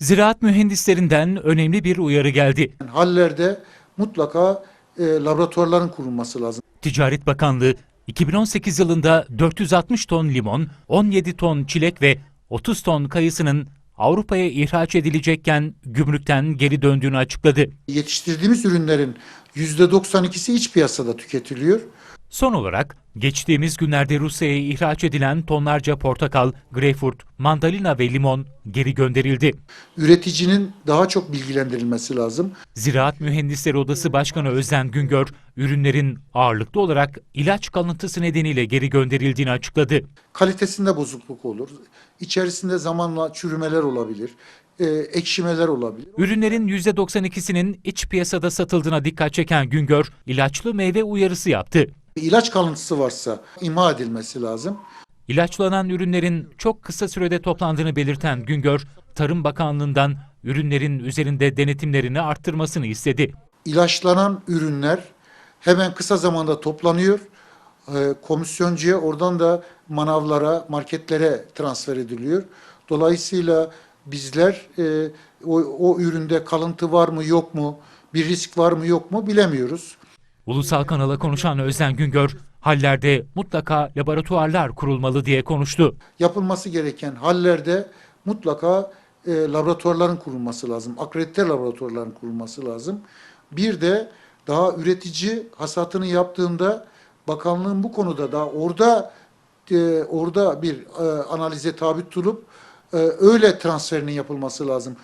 Ziraat mühendislerinden önemli bir uyarı geldi. Hallerde mutlaka e, laboratuvarların kurulması lazım. Ticaret Bakanlığı 2018 yılında 460 ton limon, 17 ton çilek ve 30 ton kayısının Avrupa'ya ihraç edilecekken gümrükten geri döndüğünü açıkladı. Yetiştirdiğimiz ürünlerin %92'si iç piyasada tüketiliyor. Son olarak geçtiğimiz günlerde Rusya'ya ihraç edilen tonlarca portakal, greyfurt, mandalina ve limon geri gönderildi. Üreticinin daha çok bilgilendirilmesi lazım. Ziraat Mühendisleri Odası Başkanı Özden Güngör, ürünlerin ağırlıklı olarak ilaç kalıntısı nedeniyle geri gönderildiğini açıkladı. Kalitesinde bozukluk olur. İçerisinde zamanla çürümeler olabilir. e, ekşimeler olabilir. Ürünlerin %92'sinin iç piyasada satıldığına dikkat çeken Güngör, ilaçlı meyve uyarısı yaptı. İlaç kalıntısı varsa imha edilmesi lazım. İlaçlanan ürünlerin çok kısa sürede toplandığını belirten Güngör, Tarım Bakanlığı'ndan ürünlerin üzerinde denetimlerini arttırmasını istedi. İlaçlanan ürünler hemen kısa zamanda toplanıyor. E, komisyoncuya oradan da manavlara, marketlere transfer ediliyor. Dolayısıyla bizler e, o, o üründe kalıntı var mı yok mu, bir risk var mı yok mu bilemiyoruz. Ulusal kanala konuşan Özden Güngör, hallerde mutlaka laboratuvarlar kurulmalı diye konuştu. yapılması gereken hallerde mutlaka e, laboratuvarların kurulması lazım. Akredite laboratuvarların kurulması lazım. Bir de daha üretici hasatını yaptığında bakanlığın bu konuda da orada e, orada bir e, analize tabi tutulup e, öyle transferinin yapılması lazım.